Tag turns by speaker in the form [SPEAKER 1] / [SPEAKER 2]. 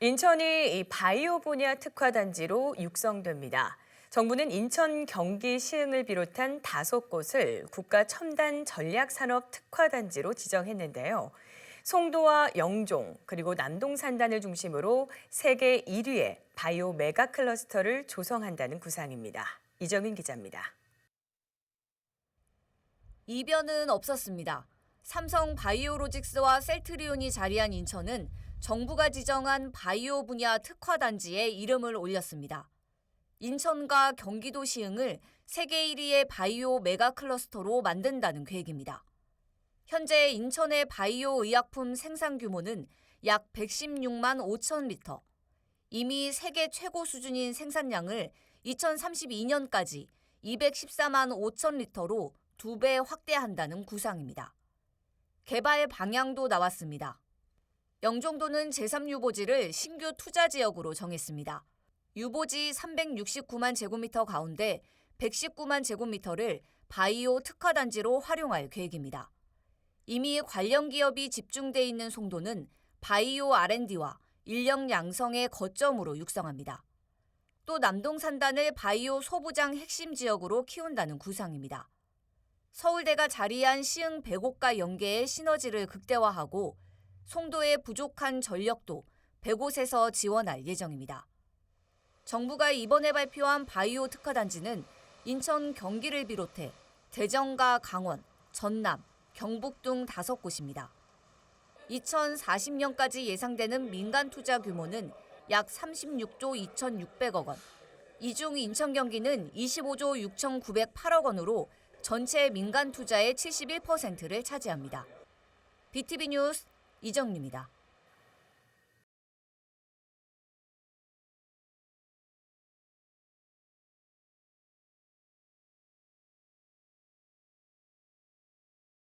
[SPEAKER 1] 인천이 이 바이오 분야 특화 단지로 육성됩니다. 정부는 인천 경기 시흥을 비롯한 다섯 곳을 국가 첨단 전략 산업 특화 단지로 지정했는데요. 송도와 영종 그리고 남동산단을 중심으로 세계 1위의 바이오 메가 클러스터를 조성한다는 구상입니다. 이정인 기자입니다.
[SPEAKER 2] 이변은 없었습니다. 삼성 바이오로직스와 셀트리온이 자리한 인천은 정부가 지정한 바이오 분야 특화 단지에 이름을 올렸습니다. 인천과 경기도 시흥을 세계 1위의 바이오 메가 클러스터로 만든다는 계획입니다. 현재 인천의 바이오 의약품 생산 규모는 약 116만 5천 리터. 이미 세계 최고 수준인 생산량을 2032년까지 214만 5천 리터로 두 배 확대한다는 구상입니다. 개발 방향도 나왔습니다. 영종도는 제3유보지를 신규 투자 지역으로 정했습니다. 유보지 369만 제곱미터 가운데 119만 제곱미터를 바이오 특화 단지로 활용할 계획입니다. 이미 관련 기업이 집중돼 있는 송도는 바이오 R&D와 인력 양성의 거점으로 육성합니다. 또 남동 산단을 바이오 소부장 핵심 지역으로 키운다는 구상입니다. 서울대가 자리한 시흥 백옥과 연계의 시너지를 극대화하고 송도의 부족한 전력도 100곳에서 지원할 예정입니다. 정부가 이번에 발표한 바이오 특화 단지는 인천 경기를 비롯해 대전과 강원, 전남, 경북 등 다섯 곳입니다. 2040년까지 예상되는 민간 투자 규모는 약 36조 2,600억 원. 이중 인천 경기는 25조 6,908억 원으로 전체 민간 투자의 71%를 차지합니다. BTV 뉴스 이정입니다.